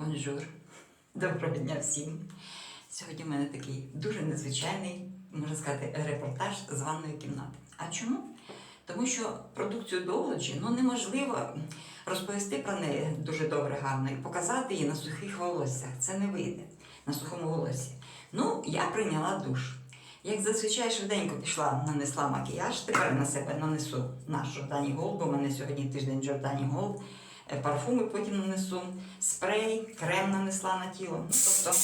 Бонжур. Доброго дня всім. Сьогодні в мене такий дуже незвичайний, можна сказати, репортаж з ванної кімнати. А чому? Тому що продукцію Dolce ну, неможливо розповісти про неї дуже добре, гарно і показати її на сухих волоссях. Це не вийде на сухому волосі. Ну, я прийняла душ. Як зазвичай швиденько пішла, нанесла макіяж, тепер на себе нанесу наш Жордані Голд, бо в мене сьогодні тиждень Жордані Голд, парфуми потім нанесу, спрей, крем нанесла на тіло. Ну, тобто,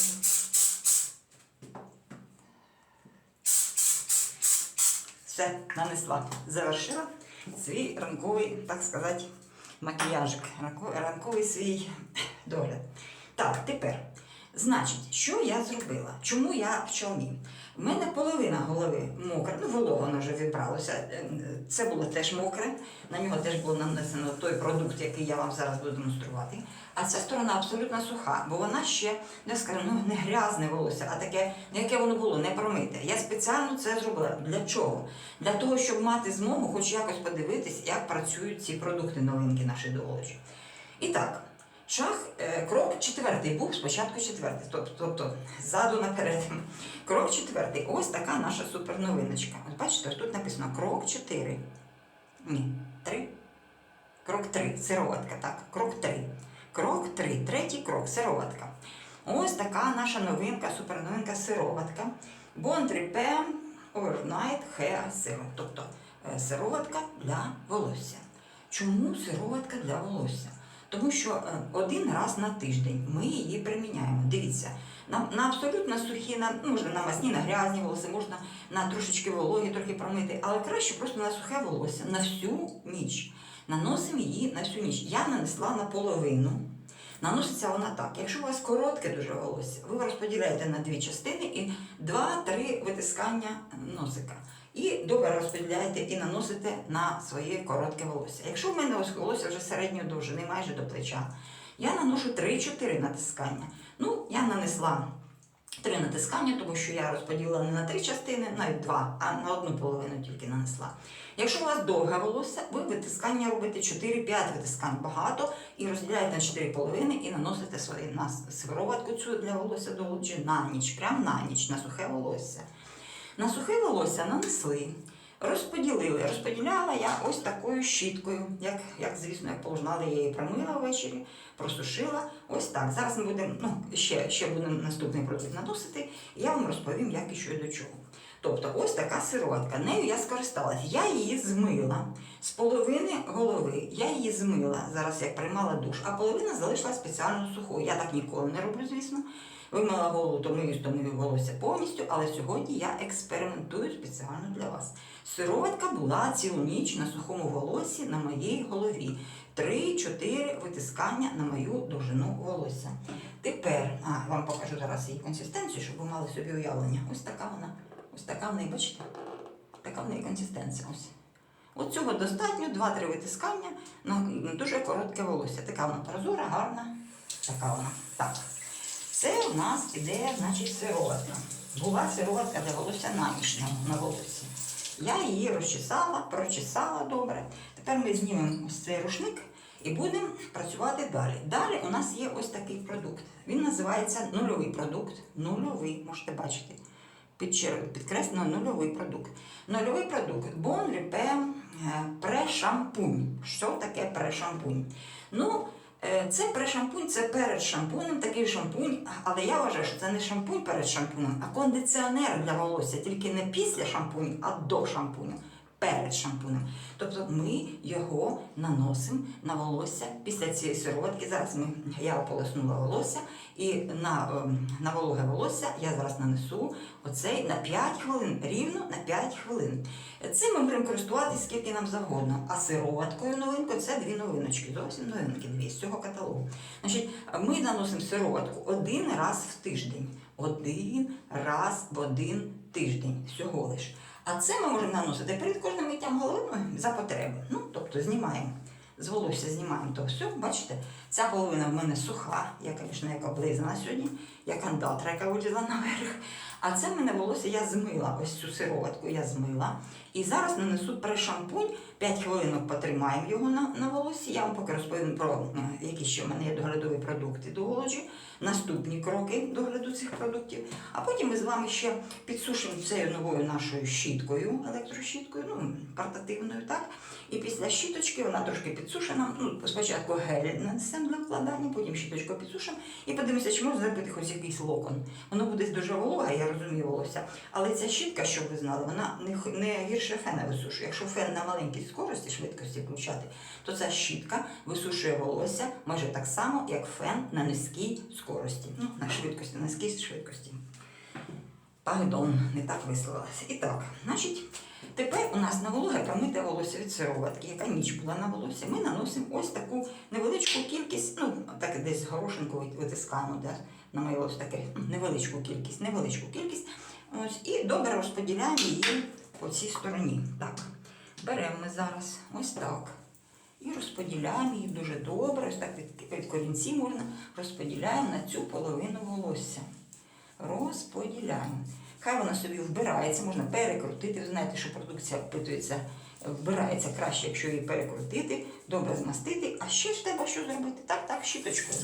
все нанесла. Завершила свій ранковий, так сказати, макіяжик, ранковий свій догляд. Так, тепер. Значить, що я зробила? Чому я в чолмі? У мене половина голови мокра, ну воно вже відбралося. Е, Це було теж мокре, на нього теж було нанесено той продукт, який я вам зараз буду демонструвати. А ця сторона абсолютно суха, бо вона ще, не скажу, ну не грязне волосся, а таке, ну, яке воно було, не промите. Я спеціально це зробила. Для чого? Для того, щоб мати змогу хоч якось подивитись, як працюють ці продукти новинки наші доволочі. І так, шаг, е, крок четвертий був спочатку четвертий, тобто, ззаду наперед. Крок четвертий. Ось така наша суперновиночка. Ось бачите, тут написано крок 4. Ні, 3. Крок 3. Сироватка. Так, крок 3. Крок 3. Третій крок сироватка. Ось така наша новинка, суперновинка сироватка. Bon Tripem Overnight Hair. Тобто е, сироватка для волосся. Чому сироватка для волосся? Тому що е, один раз на тиждень ми її приміняємо. Дивіться, на, на абсолютно сухі, на, ну, можна на масні, на грязні волосся, можна на трошечки вологі, трохи промити, але краще просто на сухе волосся на всю ніч. Наносимо її на всю ніч. Я нанесла наполовину. Наноситься вона так. Якщо у вас коротке дуже волосся, ви розподіляєте на дві частини і два-три витискання носика. І добре розподіляєте і наносите на своє коротке волосся. Якщо в мене ось волосся вже середньої довжини, майже до плеча, я наношу 3-4 натискання. Ну, я нанесла три натискання, тому що я розподілила не на три частини, навіть два, а на одну половину тільки нанесла. Якщо у вас довге волосся, ви витискання робите 4-5 витискань багато і розділяєте на 4 половини і наносите свої на сироватку цю для волосся долучі на ніч, прямо на ніч, на сухе волосся. На сухе волосся нанесли, розподілили. Розподіляла я ось такою щіткою, як, як звісно, як положено, я її промила ввечері, просушила. Ось так. Зараз ми будемо, ну, ще, ще будемо наступний продукт наносити, і я вам розповім, як і що і до чого. Тобто, ось така сироватка. Нею я скористалась. Я її змила з половини голови. Я її змила зараз, як приймала душ, а половина залишила спеціально сухою. Я так ніколи не роблю, звісно. Вимила голову, то мию, то мию волосся повністю, але сьогодні я експериментую спеціально для вас. Сироватка була цілу ніч на сухому волосі на моїй голові. Три-чотири витискання на мою довжину волосся. Тепер а, вам покажу зараз її консистенцію, щоб ви мали собі уявлення. Ось така вона. Ось така в неї, бачите? Така в неї консистенція. Ось. От цього достатньо, 2-3 витискання на дуже коротке волосся. Така вона прозора, гарна. Така вона. Так. Це у нас іде, значить, сироватка. Була сироватка для волосся на волосі. Я її розчесала, прочесала добре. Тепер ми знімемо ось цей рушник і будемо працювати далі. Далі у нас є ось такий продукт. Він називається нульовий продукт. Нульовий, можете бачити. Підкреслено нульовий продукт. Нульовий продукт Bon Ripem пре-шампунь. Що таке пре-шампунь? Ну, е, це прешампунь, це перед шампунем, такий шампунь, але я вважаю, що це не шампунь перед шампунем, а кондиціонер для волосся, тільки не після шампуню, а до шампуню. Перед шампунем. Тобто ми його наносимо на волосся після цієї сироватки. Зараз ми, я ополоснула волосся, і на, ем, на вологе волосся я зараз нанесу оцей на 5 хвилин, рівно на 5 хвилин. Цим ми будемо користуватися скільки нам завгодно. А сироваткою новинкою це дві новиночки, зовсім новинки, дві з цього каталогу. Значить, ми наносимо сироватку один раз в тиждень. Один раз в один тиждень всього лиш. А це ми можемо наносити перед кожним миттям голови за потреби. Ну, тобто знімаємо. З волосся знімаємо то все, бачите, ця половина в мене суха, я, звісно, яка облизана сьогодні, як андатра, яка вилізла наверх. А це в мене волосся, я змила ось цю сироватку, я змила. І зараз нанесу прешампунь, 5 хвилинок потримаємо його на, на волосі. Я вам поки розповім про е, які ще в мене є доглядові продукти до голоджі, наступні кроки догляду цих продуктів. А потім ми з вами ще підсушимо цією новою нашою щіткою, електрощіткою, ну, портативною, так? І після щіточки вона трошки підсушена. Ну, спочатку гель нанесемо для вкладання, потім щіточку підсушимо і подивимося, чи можна зробити хоч якийсь локон. Воно буде дуже вологе, я розумію волосся. Але ця щітка, щоб ви знали, вона не, не гірше фена висушує. Якщо фен на маленькій скорості, швидкості включати, то ця щітка висушує волосся майже так само, як фен на низькій скорості. Ну, на швидкості, на низькій швидкості. Пардон, не так висловилася. І так, значить, тепер у нас на вологе промите волосся від сироватки, яка ніч була на волосі. Ми наносимо ось таку невеличку кількість, ну, так десь горошинку вит- витискаємо, де на моє волосся таке невеличку кількість, невеличку кількість. Ось, і добре розподіляємо її по цій стороні. Так, беремо ми зараз ось так. І розподіляємо її дуже добре, ось так від, корінців можна розподіляємо на цю половину волосся розподіляємо. Хай вона собі вбирається, можна перекрутити. Ви знаєте, що продукція впитується, вбирається краще, якщо її перекрутити, добре змастити. А ще ж треба що зробити? Так, так, щіточкою.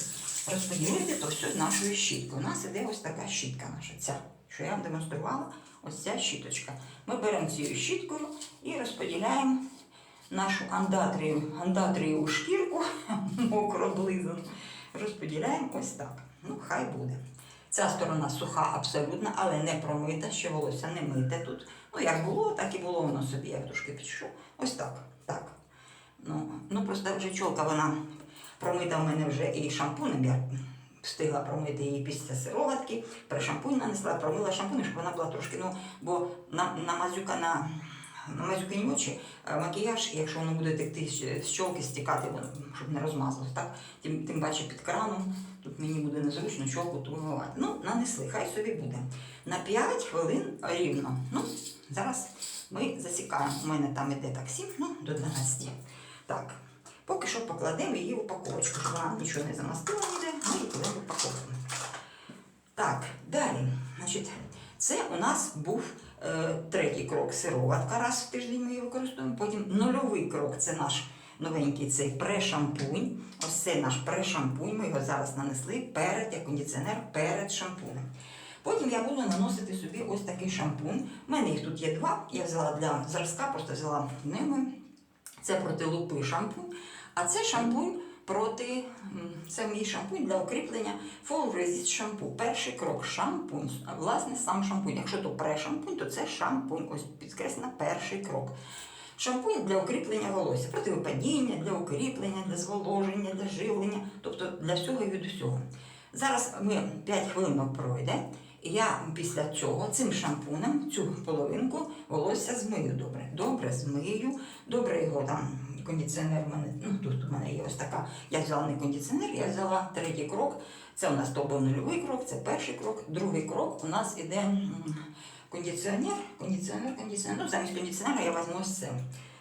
Розподілити то все нашою щіткою. У нас іде ось така щітка наша, ця, що я вам демонструвала, ось ця щіточка. Ми беремо цією щіткою і розподіляємо нашу андатрію, андатрію шкірку, мокро облизану. Розподіляємо ось так. Ну, хай буде. Ця сторона суха абсолютно, але не промита, ще волосся не мите тут. Ну, як було, так і було воно собі, я трошки підшу. Ось так. так. Ну, ну просто вже чолка вона промита в мене вже і шампунем. Я встигла промити її після сироватки, перешампунь нанесла, промила шампунем, щоб вона була трошки, ну, бо на, намазюкана, намазюкані очі, е, макіяж, якщо воно буде текти з- чолки, стікати, щоб не розмазалось, так? Тим, тим паче під краном, тут мені буде незручно чолку ту вимивати. Ну, нанесли, хай собі буде. На 5 хвилин рівно. Ну, зараз ми засікаємо. У мене там іде так 7, ну, до 12. Так, поки що покладемо її в упаковочку, вона нічого не замастила упаковку. Так, далі. Значить, це у нас був е, третій крок сироватка, раз в тиждень ми її використовуємо. Потім нульовий крок це наш новенький цей прешампунь. Ось це наш прешампунь. Ми його зараз нанесли перед, як кондиціонер, перед шампунем. Потім я буду наносити собі ось такий шампунь. У мене їх тут є два. Я взяла для зразка, просто взяла ними. Це проти лупи шампунь. А це шампунь проти. Це мій шампунь для укріплення Full Resist шампу. Перший крок шампунь. Власне сам шампунь. Якщо то прешампунь, то це шампунь. Ось підкреслено перший крок. Шампунь для укріплення волосся, противипадіння, для укріплення, для зволоження, для живлення, тобто для всього і від усього. Зараз ми 5 хвилинок пройде, і я після цього цим шампунем цю половинку волосся змию добре. Добре змию, добре його там. Кондиціонер в мене, ну тут у мене є ось така. Я взяла не кондиціонер, я взяла третій крок. Це у нас то був нульовий крок, це перший крок. Другий крок у нас іде кондиціонер, кондиціонер, кондиціонер. Ну, замість кондиціонера я візьму ось це.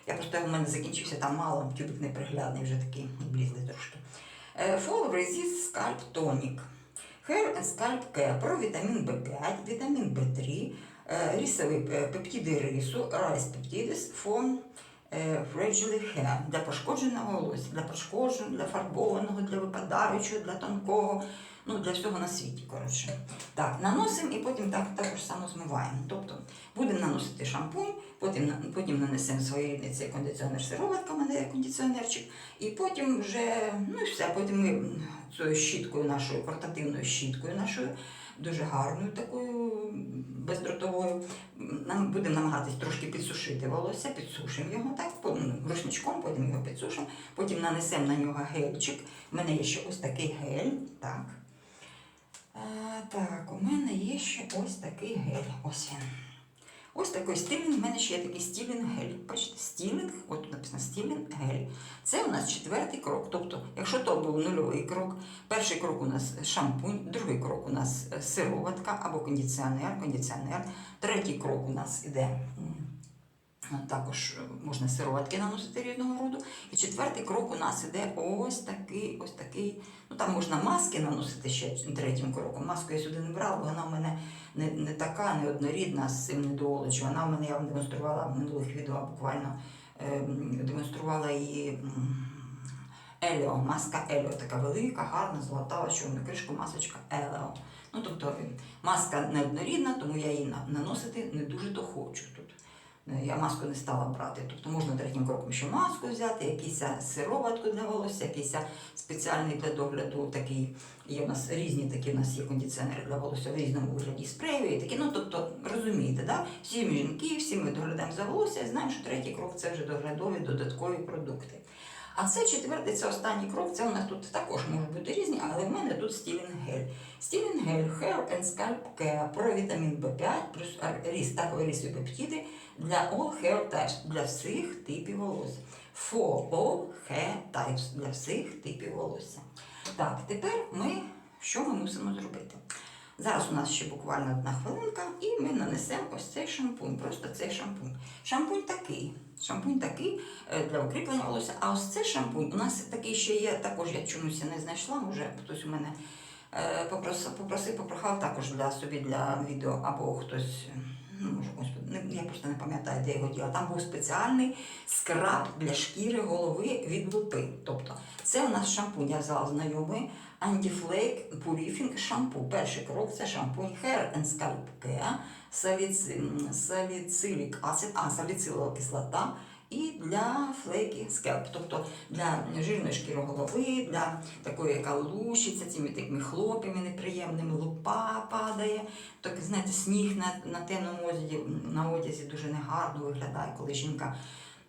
Я просто в мене закінчився там мало, тюбик неприглядний, вже такий облізлий трошки. Е, Full Resist Scalp Tonic. Hair and Scalp Care про вітамін В5, вітамін В3, е, е, пептиди рису, Peptides for е, Fragile Hair для пошкодженого волосся, для пошкодженого, для фарбованого, для випадаючого, для тонкого, ну для всього на світі. коротше. Так, наносимо і потім так, також само змиваємо. Тобто будемо наносити шампунь, потім, потім нанесемо своєрідний цей кондиціонер сироватка, мене кондиціонерчик, і потім вже, ну і все, потім ми цією щіткою нашою, портативною щіткою нашою, дуже гарною такою бездротовою, нам будемо намагатись трошки підсушити волосся, підсушимо його так, ну, рушничком, потім його підсушимо, потім нанесемо на нього гельчик. У мене є ще ось такий гель. Так. а, так, у мене є ще ось такий гель. Ось він. Ось такий стілінг, в мене ще є такий стілінг гель. Бачите, стілінг, от написано стілінг гель. Це у нас четвертий крок. Тобто, якщо то був нульовий крок, перший крок у нас шампунь, другий крок у нас е, сироватка або кондиціонер, кондиціонер, третій крок у нас іде. Також е, можна сироватки наносити різного роду. І четвертий крок у нас іде ось такий, ось такий. Там можна маски наносити ще третім кроком. Маску я сюди не брала, бо вона в мене не, не така неоднорідна з цим недолечем. Вона в мене я вам демонструвала в минулих відео буквально ем, демонструвала її. м, Еліо, маска Еліо, така велика, гарна, золота, чорну кришку, масочка Еліо. Ну, тобто е, маска неоднорідна, тому я її наносити не дуже то хочу. Е, Я маску не стала брати. Тобто можна третім кроком ще маску взяти, якийсь е, сироватку для волосся, якийсь е, спеціальний для догляду такий. Є у нас різні такі, у нас є кондиціонери для волосся в різному вигляді спрею і такі. Ну, тобто, розумієте, да? всі жінки, всі ми доглядаємо за волосся і знаємо, що третій крок це вже доглядові додаткові продукти. А це четвертий, це останній крок. Це у нас тут також можуть бути різні, але в мене тут стілінг гель. Стілінг Hair and Scalp Care про вітамін В5, плюс ріс, такої пептиди для all hair types, для всіх типів волосся. For all hair types, для всіх типів волосся. Так, тепер ми що ми мусимо зробити? Зараз у нас ще буквально одна хвилинка, і ми нанесемо ось цей шампунь, просто цей шампунь. Шампунь такий. Шампунь такий е, для укріплення волосся. А ось цей шампунь у нас такий ще є, також я чомусь не знайшла, може хтось у мене е, попросив, попросив, попрохав також для собі для відео, або хтось. Я просто не пам'ятаю, де його діла. Там був спеціальний скраб для шкіри голови від лупи. Тобто, це у нас шампунь, я взяла знайомий Anti-Flake Purifying шампунь. Перший крок це шампунь Hair and Scalp Care, саліцилік acid, а саліцилова кислота і для флейки скелп, тобто для жирної шкіри голови, для такої, яка лущиться, цими такими хлопами неприємними, лупа падає. Так, знаєте, сніг на, на темному одязі, на одязі дуже негарно виглядає, коли жінка.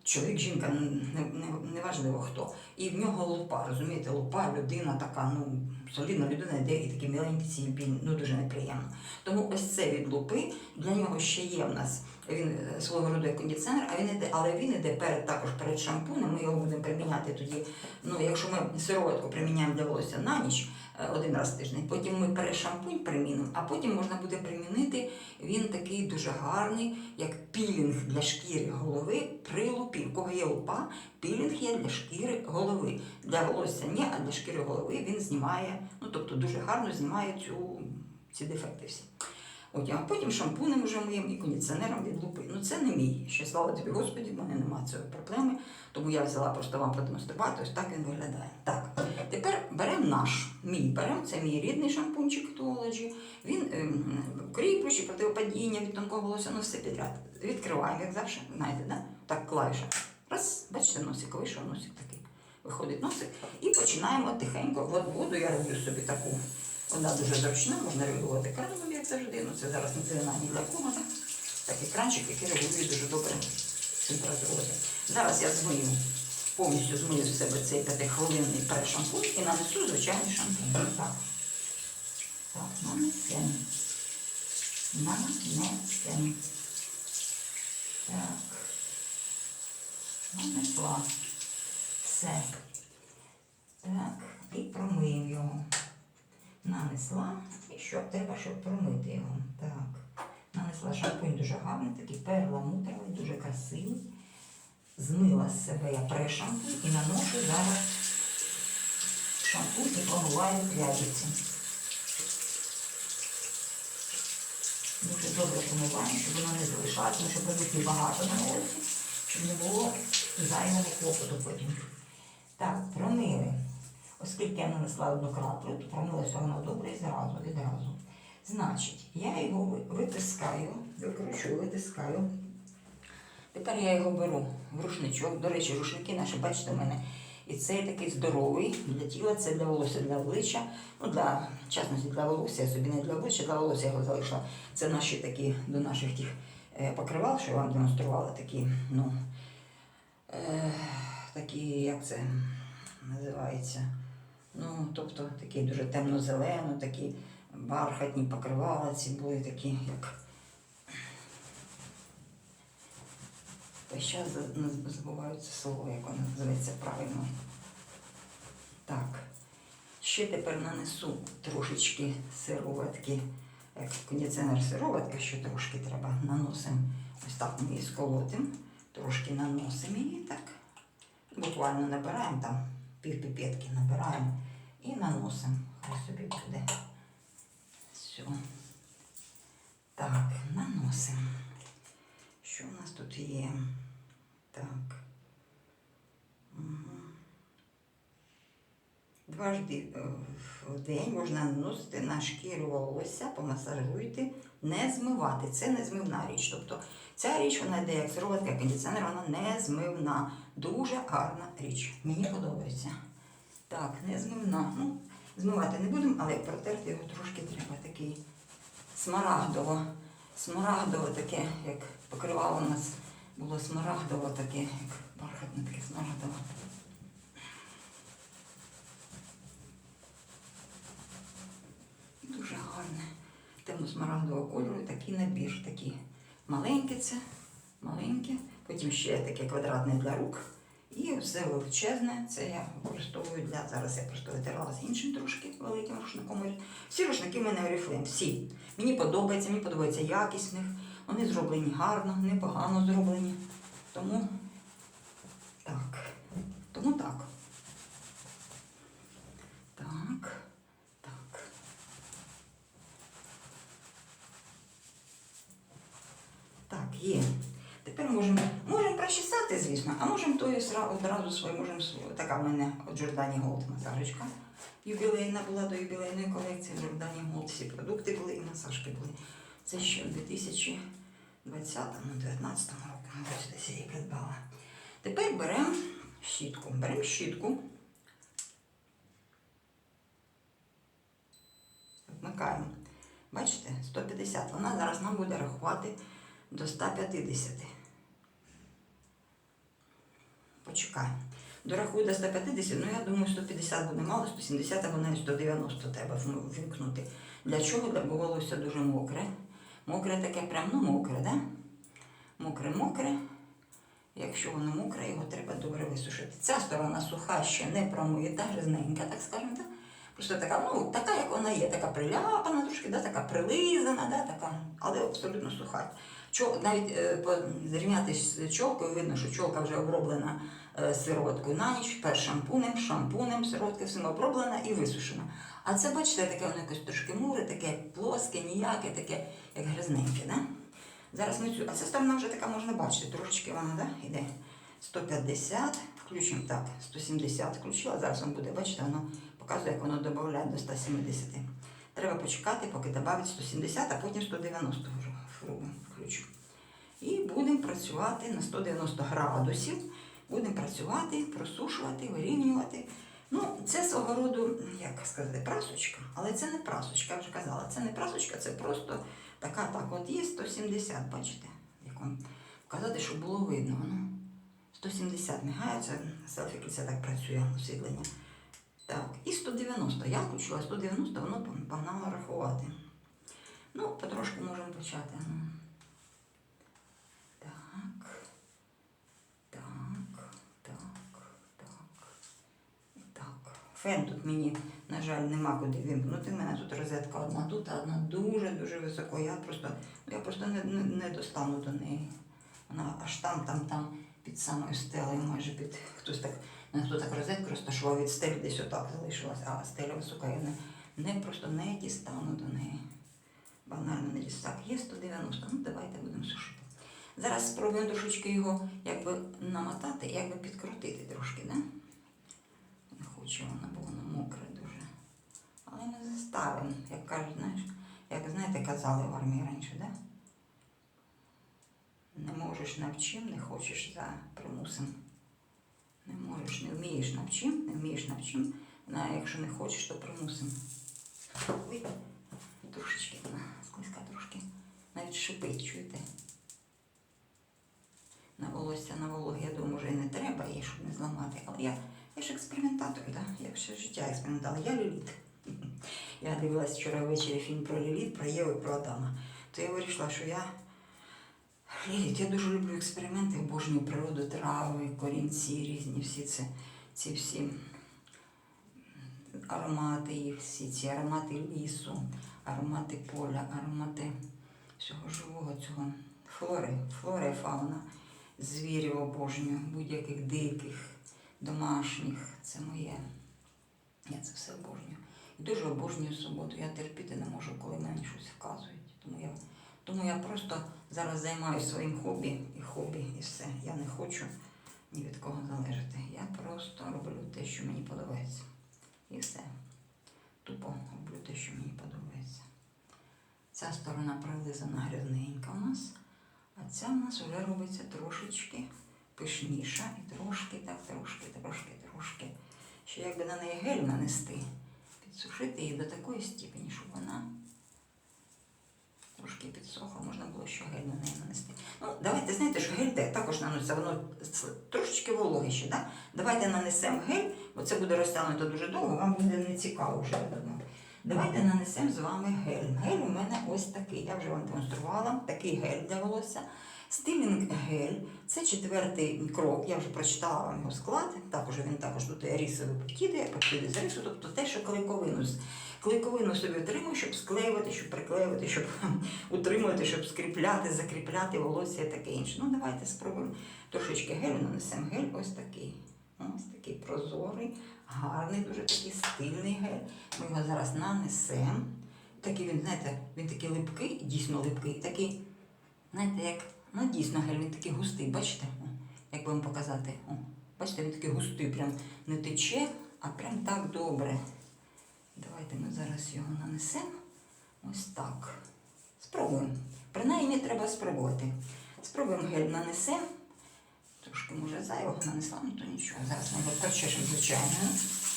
Чоловік, жінка, не, не, неважливо хто. І в нього лупа, розумієте, лупа, людина така, ну, солідна людина, йде і такі миленькі ці ну дуже неприємно. Тому ось це від лупи, для нього ще є в нас він е, свого роду як кондиціонер, а він іде, але він іде перед також перед шампунем. Ми його будемо приміняти тоді. Ну, якщо ми сироватку приміняємо для волосся на ніч е, один раз в тиждень, потім ми перешампунь примінимо, а потім можна буде примінити. Він такий дуже гарний, як пілінг для шкіри голови при лупі. В кого є лупа, пілінг є для шкіри голови. Для волосся ні, а для шкіри голови він знімає, ну тобто дуже гарно знімає цю, ці дефекти всі. А потім шампунем вже моїм і кондиціонером від лупи. Ну це не мій. Ще слава тобі, Господі, в мене немає цієї проблеми. Тому я взяла просто вам продемонструвати, ось так він виглядає. Так, тепер беремо наш, мій беремо, це мій рідний шампунчик Duology. Він ем, укріплюючий, противопадіння від тонкого волосся, ну все підряд. Відкриваємо, як завжди, знаєте, да? так клавіша. Раз, бачите, носик вийшов, носик такий. Виходить носик. І починаємо тихенько. От воду я роблю собі таку. Вона дуже зручна, можна регулювати краном, як завжди. Ну це зараз не дивина ні для кого. Так? Такий кранчик, який регулює дуже добре температуру. Зараз я змию, повністю змию з себе цей п'ятихвилинний перешампунь і нанесу звичайний шампунь. Так. Так, нанесемо. Нанесемо. Так. Нанесла. Все. Так, і промиємо його. Нанесла. І що? Треба, щоб промити його. Так. Нанесла шампунь дуже гарний, такий перламутровий, дуже красивий. Змила з себе я прешампунь і наношу зараз шампунь і промиваю прядиці. Дуже добре промиваємо, щоб воно не залишалося, тому що багато на вулиці, щоб не було зайвого клопоту потім. Так, промили. Оскільки я нанесла одну краплю, то промилося воно добре і зразу, відразу. Значить, я його витискаю, викручую, витискаю. Тепер я його беру в рушничок. До речі, рушники наші, бачите, в мене. І цей такий здоровий для тіла, це для волосся, для обличчя. Ну, для частності для волосся, собі не для обличчя, для волосся я його залишила. Це наші такі до наших тих е, покривал, що я вам демонструвала, такі, ну, е, такі, як це називається? Ну, тобто такі дуже темно-зелено, такі бархатні покривала, ці були такі, як. Весь час за- не забуваю це слово, як воно називається правильно. Так. Ще тепер нанесу трошечки сироватки, як кондиціонер сироватка, що трошки треба наносимо. Ось так ми її сколотимо, трошки наносимо її так. Буквально набираємо там пів піпетки набираємо і наносимо. Хай собі буде. Все. Так, наносимо. Що у нас тут є? Так. Мгм. Дважди е, в день можна наносити на шкіру волосся, помасажуйте, не змивати. Це не змивна річ. Тобто ця річ, вона йде як сироватка, кондиціонер, вона не змивна. Дуже гарна річ. Мені подобається. Так, не змивна. Ну, змивати не будемо, але протерти його трошки треба. Такий смарагдово. Смарагдово таке, як покривало у нас було смарагдово таке, як бархатне таке смарагдово. Дуже гарне. Темно-смарагдового кольору і такий набір. Такий маленький це, маленьке. Потім ще таке квадратне для рук. І все величезне. Це я використовую для. Зараз я просто витирала з іншим трошки великим рушником. Всі рушники в мене Oriflame, всі. Мені подобається, мені подобається якість в них. Вони зроблені гарно, непогано зроблені. Тому так. Тому так. Так. Так, є. Тепер можемо, можемо прочесати, звісно, а можемо тою одразу свою, можемо. Така в мене от Джордані Голд масажечка. Юбілейна була до юбілейної колекції Джордані Голд. Всі продукти були і масажки були. Це ще в 2020 ну, 19 року, десь я її придбала. Тепер беремо щітку. Беремо щітку. Вмикаємо. Бачите, 150. Вона зараз нам буде рахувати до 150. Почекаємо. Дорахую до 150, ну я думаю, 150 буде мало, 170 або навіть 190 треба вімкнути. Для чого? Бо волосся дуже мокре. Мокре таке прям, ну мокре, да? Мокре-мокре. Якщо воно мокре, його треба добре висушити. Ця сторона суха, ще не промита, грязненька, так скажемо, так? Просто така, ну, така, як вона є, така приляпана, трошки, да, така прилизана, да, така, але абсолютно суха. Чо, навіть е, по, зрівняти з чолкою, видно, що чолка вже оброблена е, сироваткою на ніч, перш шампунем, шампунем, сироватка всім оброблена і висушена. А це, бачите, таке воно якось трошки муре, таке плоске, ніяке, таке, як грязненьке. Да? Зараз ми цю, а ця сторона вже така можна бачити, трошечки вона да, йде. 150, включимо так, 170 включила, зараз воно буде, бачите, воно показує, як воно додає до 170. Треба почекати, поки додавить 170, а потім 190 вже включу. І будемо працювати на 190 градусів. Будемо працювати, просушувати, вирівнювати. Ну, це свого роду, як сказати, прасочка, але це не прасочка, я вже казала. Це не прасочка, це просто така, так, от є 170, бачите, як вам показати, щоб було видно. Воно 170 мигає, це селфіки, це так працює освітлення. Так, і 190. Я включила 190, воно погнало рахувати. Ну, потрошку можемо почати. Ну. Так. Так, так, так. І так. Фен тут мені, на жаль, нема куди вимкнути. У мене тут розетка одна тут, а одна дуже-дуже високо. Я просто, я просто не, не, не достану до неї. Вона аж там, там, там, під самою стелею, майже під хтось так, не хто так розетку розташував від стелі десь отак залишилась, а стеля висока, я не, не просто не дістану до неї. Банально не дістану. Є 190, ну давайте будемо сушити. Зараз спробуємо трошечки його якби намотати, якби підкрутити трошки, да? Не хочу воно, бо воно мокре дуже. Але заставимо, як кажуть, знаєш, як знаєте, казали в армії раніше, да? Не можеш навчим, не хочеш за примусом. Не можеш, не вмієш навчим, не вмієш навчим. А якщо не хочеш, то примусом. Ой, трошечки вона склизька трошки. Навіть шипить, чуєте? На волосся, на вологи, я думаю, вже і не треба її, щоб не зламати. Але я, я ж експериментатор, да? я все життя експериментала. Я Ліліт. Я дивилась вчора ввечері фільм про Ліліт, про Єву про Адама. То я вирішила, що я Ліліт, я дуже люблю експерименти, обожнюю природу, трави, корінці різні, всі це, ці всі аромати, їх всі ці аромати лісу, аромати поля, аромати всього живого цього флори, флора і фауна, звірів обожнюю, будь-яких диких, домашніх. Це моє. Я це все обожнюю. Дуже обожнюю суботу. Я терпіти не можу, коли мені щось вказують. Тому я, тому я просто зараз займаюся своїм хобі і хобі, і все. Я не хочу ні від кого залежати. Я просто роблю те, що мені подобається. І все. Тупо роблю те, що мені подобається. Ця сторона прилизана грязненька у нас, а ця в нас вже робиться трошечки пишніша і трошки, так, трошки, трошки, трошки. Ще якби на неї гель нанести, підсушити її до такої степені, щоб вона трошки підсохла, можна було ще гель на неї нанести. Ну, давайте, знаєте, що гель також наноситься, воно трошечки вологе ще, да? Давайте нанесемо гель, бо це буде розтягнуто дуже довго, вам буде не цікаво вже. Давайте нанесемо з вами гель. Гель у мене ось такий. Я вже вам демонструвала. Такий гель для волосся. Стилінг гель це четвертий крок. Я вже прочитала вам його склад. Також він також тут рісові пептиди, пептиди з рису, тобто те, що клейковину. Клейковину собі отримує, щоб склеювати, щоб приклеювати, щоб утримувати, щоб скріпляти, закріпляти волосся і таке інше. Ну, давайте спробуємо трошечки гелю, нанесемо гель ось такий. Ось такий прозорий, гарний, дуже такий стильний гель. Ми його зараз нанесемо. Такий він, знаєте, він такий липкий, дійсно липкий, такий, знаєте, як, ну дійсно гель, він такий густий, бачите? О, як би вам показати? О, бачите, він такий густий, прям не тече, а прям так добре. Давайте ми зараз його нанесемо. Ось так. Спробуємо. Принаймні треба спробувати. Спробуємо гель нанесемо. Трошки, може, зайвого нанесла, ну то нічого. Зараз ми його прочешемо звичайною,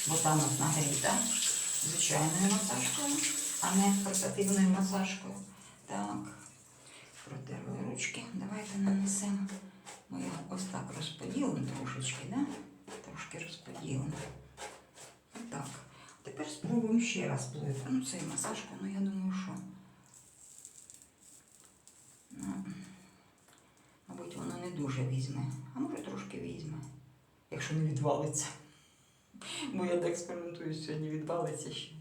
бо там нагріта звичайною масажкою, а не портативною масажкою. Так, протерли ручки. Давайте нанесемо. Ми його ось так розподілимо трошечки, да? Трошки розподілимо. Так. Тепер спробуємо ще раз плити. Ну, це і масажка, ну я думаю, що. Ну, мабуть, воно не дуже візьме. А може трошки візьме, якщо не відвалиться. Бо я так експериментую сьогодні, відвалиться ще.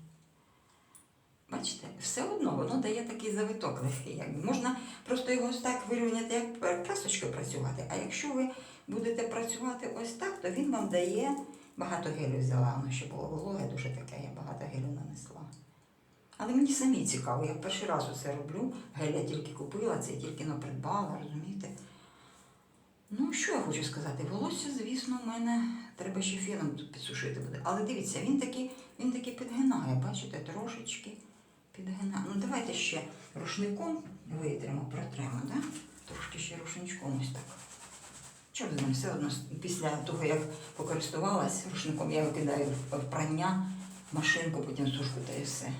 Бачите, все одно воно дає такий завиток легкий. Можна просто його ось так вирівняти, як красочкою працювати. А якщо ви будете працювати ось так, то він вам дає багато гелю взяла, воно ще було вологе, дуже таке, я багато гелю нанесла. Але мені самі цікаво, я перший раз усе роблю. Гель я тільки купила, це я тільки но придбала, розумієте? Ну, що я хочу сказати? Волосся, звісно, в мене треба ще феном тут підсушити буде. Але дивіться, він такий, він такий підгинає, бачите, трошечки підгинає. Ну, давайте ще рушником витримо, протремо, да? Трошки ще рушничком ось так. Чого з ним все одно після того, як покористувалась рушником, я викидаю в прання, машинку, потім сушку та і все.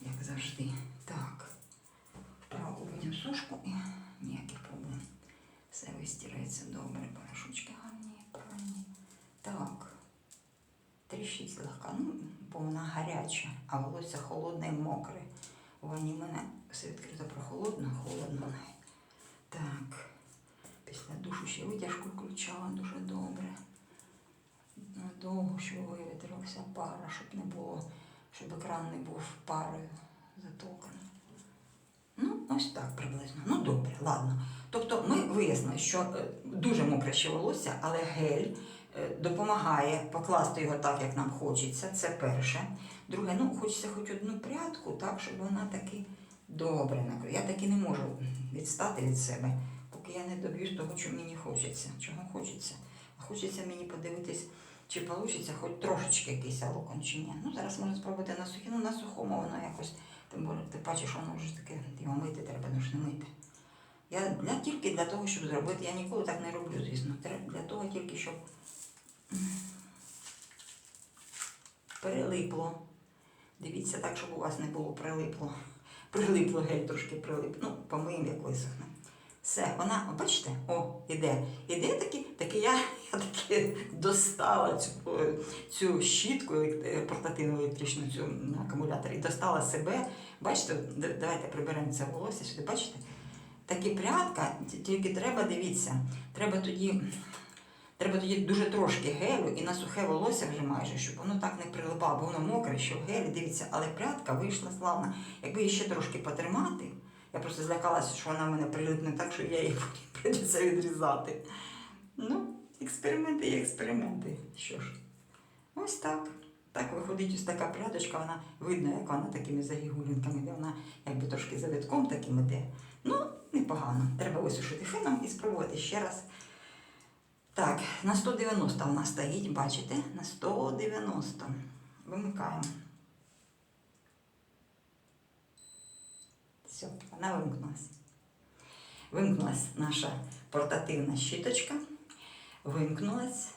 Як завжди. Так. Вправо потім сушку і ніяких проблем. Все вистирається добре, порошочки гарні, правильні. Так. Тріщить злегка, ну, бо вона гаряча, а волосся холодне і мокре. У ванні в мене все відкрито прохолодно, холодно. Так. Після душу ще витяжку включала дуже добре. Довго, щоб вивітрилася пара, щоб не було, щоб екран не був парою затовканий. Ну, ось так приблизно. Ну добре, ладно. Тобто ми вияснили, що е, дуже мокре ще волосся, але гель допомагає покласти його так, як нам хочеться. Це перше. Друге, ну хочеться хоч одну прядку, так, щоб вона таки добре накрила. Я таки не можу відстати від себе, поки я не доб'юсь того, що мені хочеться. Чого хочеться? А хочеться мені подивитись, чи вийде хоч трошечки якийсь локон чи ні. Ну, зараз можна спробувати на сухі, ну на сухому воно якось. Тим більше ти бачиш, воно вже таке, його мити треба, ну ж не мити. Я для, тільки для того, щоб зробити, я ніколи так не роблю, звісно. Для того тільки, щоб прилипло. Дивіться так, щоб у вас не було прилипло. Прилипло гель трошки прилип. Ну, помиємо, як висохне. Все, вона, бачите, о, іде. Іде таки, таки я, я таки достала цю, е, цю щітку елект- портативну електричну цю на акумуляторі, достала себе. Бачите, давайте приберемо це волосся сюди, бачите? Такі прядка, тільки треба, дивіться, треба тоді, треба тоді дуже трошки гелю і на сухе волосся вже майже, щоб воно так не прилипало, бо воно мокре, що в гелі, дивіться, але прядка вийшла славна. Якби її ще трошки потримати, я просто злякалася, що вона в мене прилипне так, що я її прийдеться відрізати. Ну, експерименти є експерименти. Що ж, ось так. Так виходить ось така прядочка, вона видно, як вона такими загігулінками йде, вона якби трошки завитком таким іде. Ну, непогано. Треба висушити феном і спробувати ще раз. Так, на 190 вона стоїть, бачите? На 190. Вимикаємо. Все, вона вимкнулася. Вимкнулась наша портативна щіточка, вимкнулась,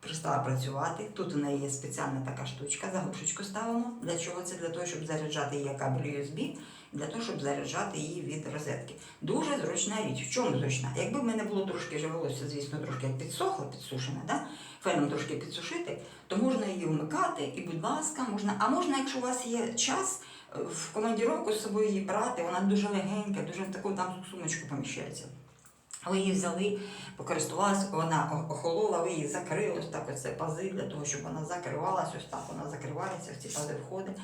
перестала працювати. Тут у неї є спеціальна така штучка, заглушечку ставимо. Для чого це? Для того, щоб заряджати її кабель USB, для того, щоб заряджати її від розетки. Дуже зручна річ. В чому зручна? Якби в мене було трошки вже звісно, трошки підсохло, підсушене, да? феном трошки підсушити, то можна її вмикати і, будь ласка, можна. А можна, якщо у вас є час, в командіровку з собою її брати, вона дуже легенька, дуже в таку там сумочку поміщається. Ви її взяли, покористувалися, вона охолола, ви її закрили, так оце пази для того, щоб вона закривалася, ось так вона закривається, в ці пази входить.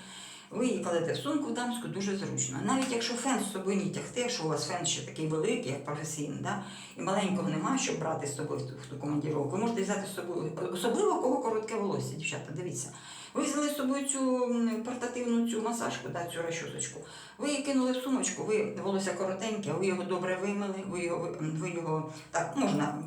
Ви її кладете в сумку дамську дуже зручно. Навіть якщо фен з собою не тягти, якщо у вас фен ще такий великий, як професійний, да, і маленького немає, щоб брати з собою в ту, командіровку, ви можете взяти з собою, особливо кого коротке волосся, дівчата, дивіться. Ви взяли з собою цю портативну цю масажку, да, цю розчосочку. Ви її кинули в сумочку, ви волосся коротеньке, ви його добре вимили, ви його, ви- його так можна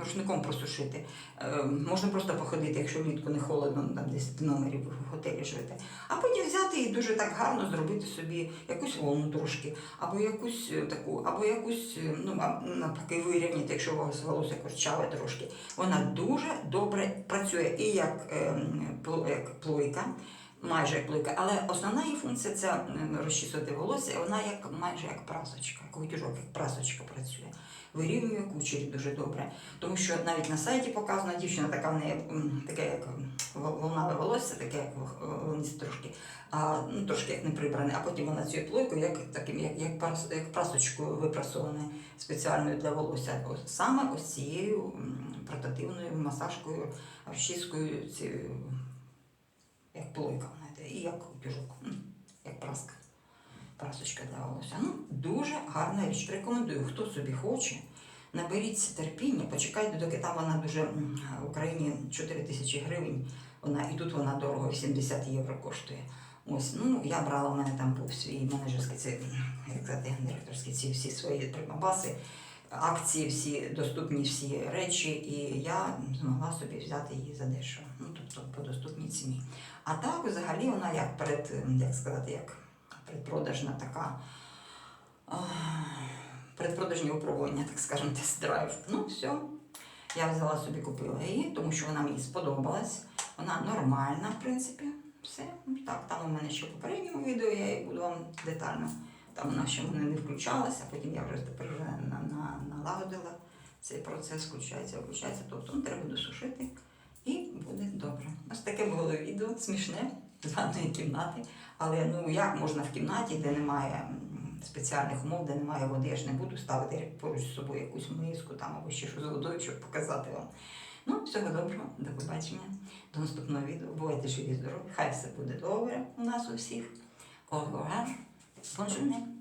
рушником просушити. Е, можна просто походити, якщо влітку не холодно, там десь в номері в готелі живете. А потім взяти і дуже так гарно зробити собі якусь волну трошки, або якусь е, таку, або якусь, е, ну навпаки, вирівняти, якщо у вас волосся корчаве трошки. Вона дуже добре працює і як, ем, як плойка. Майже як плойка, але основна її функція це розчісувати волосся, вона як майже як прасочка, як утюжок, як прасочка працює. Вирівнює кучері дуже добре. Тому що навіть на сайті показана дівчина така в неї таке, як волнаве волосся, таке як в- волнисте трошки, а ну трошки як не прибране, а потім вона цією плойкою, як таким, як, як, прас, як прасочкою випрасоване спеціальною для волосся. Ось саме ось цією м, масажкою, розчіскою, цією, як плойка, знаєте, і як утюжок, як праска. Прасочка для волосся. Ну, дуже гарна річ. Рекомендую, хто собі хоче. Наберіться терпіння, почекайте, доки там вона дуже в Україні 4 тисячі гривень. Вона і тут вона дорого 80 євро коштує. Ось, ну я брала, у мене там був свій менеджерський це, як сказати, директорський ці всі свої прибамбаси, акції, всі доступні всі речі, і я змогла собі взяти її за дешево. Ну тобто по доступній ціні. А так, взагалі, вона як перед, як сказати, як предпродажна така. Предпродажні випробування, так скажемо, тест-драйв. Ну, все. Я взяла собі, купила її, тому що вона мені сподобалась. Вона нормальна, в принципі. Все. Так, там у мене ще в попередньому відео, я її буду вам детально. Там вона ще мене не включалася, потім я вже тепер вже на, на, налагодила цей процес, включається, виключається. Тобто ну, треба досушити і буде добре. Ось таке було відео, смішне з ванної кімнати. Але ну як можна в кімнаті, де немає спеціальних умов, де немає води, я ж не буду ставити поруч з собою якусь миску там або ще щось з водою, щоб показати вам. Ну, всього доброго, до побачення, до наступного відео. Бувайте живі, здорові, хай все буде добре у нас у всіх. Au revoir. Bonne.